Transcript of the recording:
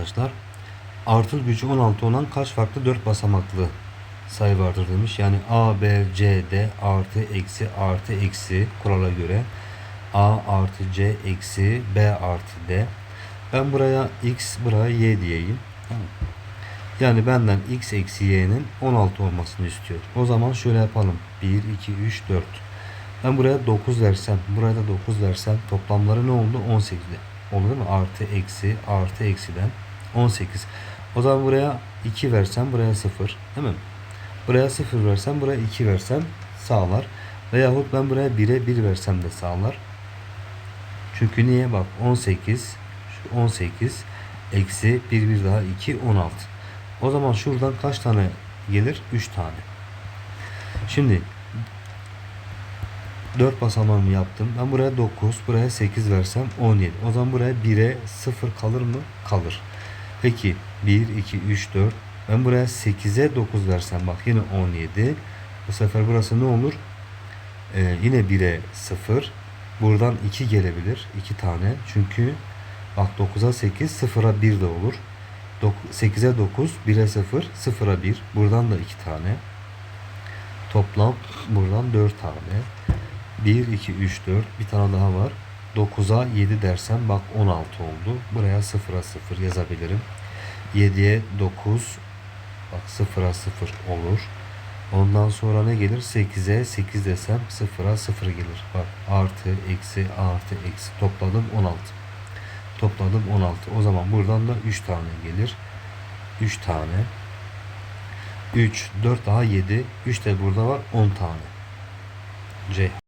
arkadaşlar. Artıl gücü 16 olan kaç farklı 4 basamaklı sayı vardır demiş. Yani A, B, C, D artı eksi artı eksi kurala göre A artı C eksi B artı D. Ben buraya X buraya Y diyeyim. Yani benden X eksi Y'nin 16 olmasını istiyor. O zaman şöyle yapalım. 1, 2, 3, 4. Ben buraya 9 versem, buraya da 9 versem toplamları ne oldu? 18'de. Oldu değil mi? Artı, eksi, artı, eksiden 18. O zaman buraya 2 versem buraya 0. Değil mi? Buraya 0 versem buraya 2 versem sağlar. Veyahut ben buraya 1'e 1 versem de sağlar. Çünkü niye? Bak 18 şu 18 eksi 1 bir daha 2 16. O zaman şuradan kaç tane gelir? 3 tane. Şimdi 4 basamağımı yaptım. Ben buraya 9, buraya 8 versem 17. O zaman buraya 1'e 0 kalır mı? Kalır. Peki 1, 2, 3, 4. Ben buraya 8'e 9 versem bak yine 17. Bu sefer burası ne olur? Ee, yine 1'e 0. Buradan 2 gelebilir. 2 tane. Çünkü bak 9'a 8, 0'a 1 de olur. 8'e 9, 1'e 0, 0'a 1. Buradan da 2 tane. Toplam buradan 4 tane. 1, 2, 3, 4. Bir tane daha var. 9'a 7 dersem bak 16 oldu. Buraya 0'a 0 yazabilirim. 7'ye 9 bak 0'a 0 olur. Ondan sonra ne gelir? 8'e 8 desem 0'a 0 gelir. Bak artı eksi artı eksi topladım 16. Topladım 16. O zaman buradan da 3 tane gelir. 3 tane. 3, 4 daha 7. 3 de burada var 10 tane. C.